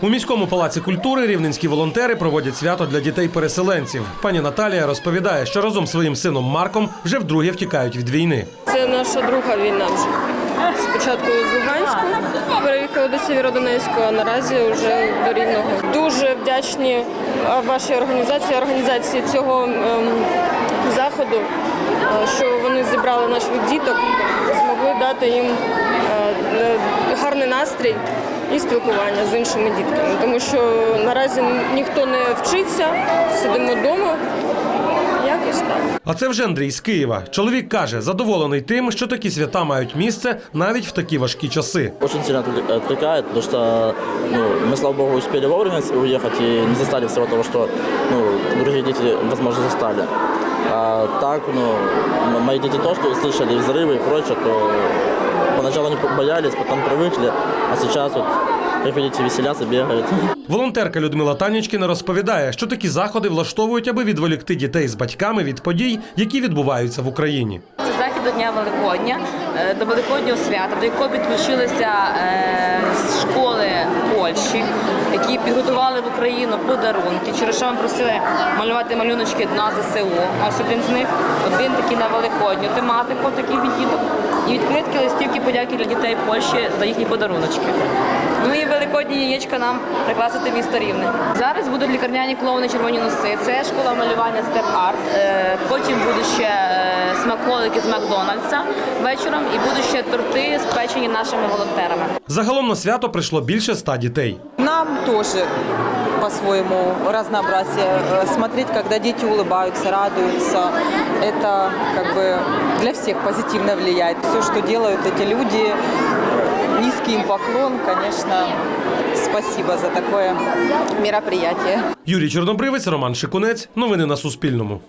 У міському палаці культури рівненські волонтери проводять свято для дітей-переселенців. Пані Наталія розповідає, що разом з своїм сином Марком вже вдруге втікають від війни. Це наша друга війна вже. Спочатку з Луганську переїхали до Сєвєродонецьку, а наразі вже до Рівного. Дуже вдячні вашій організації, організації цього ем, заходу, що вони зібрали наших діток, змогли дати їм е, гарний настрій і спілкування з іншими дітками. Тому що наразі ніхто не вчиться, сидимо вдома. Якось так. А це вже Андрій з Києва. Чоловік каже, задоволений тим, що такі свята мають місце навіть в такі важкі часи. Очень сильно отвле- отвлекает, потому что ну, мы, слава богу, успели вовремя с- уехать и не застали всего того, что ну, другие дети, возможно, застали. А так, ну, м- мои дети тоже услышали взрывы и прочее, то поначалу не боялись, потом привыкли, а сейчас вот, как видите, веселятся, бегают. Волонтерка Людмила Танічкіна розповідає, що такі заходи влаштовують, аби відволікти дітей з батьками від подій, які відбуваються в Україні. Це захід до Дня Великодня, е, до Великоднього свята, до якого підключилися е, з школи Польщі, які підготували в Україну подарунки. Через просили малювати малюночки на ЗСУ. Ось один з них, один такий на Великодню тематику, такий віддіток. І відкритки листівки подяки для дітей Польщі за їхні подаруночки. Ну і великодні яєчка нам прикрасити місто Рівне. Зараз будуть лікарняні клоуни червоні носи. Це школа малювання Степ Арт. Е, Потім будуть ще е, смаколики з Макдональдса вечором і будуть ще торти спечені нашими волонтерами. Загалом на свято прийшло більше ста дітей. Нам тоже по-своему разнообразие. Э, Смотреть, когда дети улыбаются, радуются, это как бы для всех позитивно влияет. Все, что делают эти люди, э, низкий им поклон, конечно, спасибо за такое мероприятие. Юрій Чорнобривець, Роман Шикунець. Новини на Суспільному.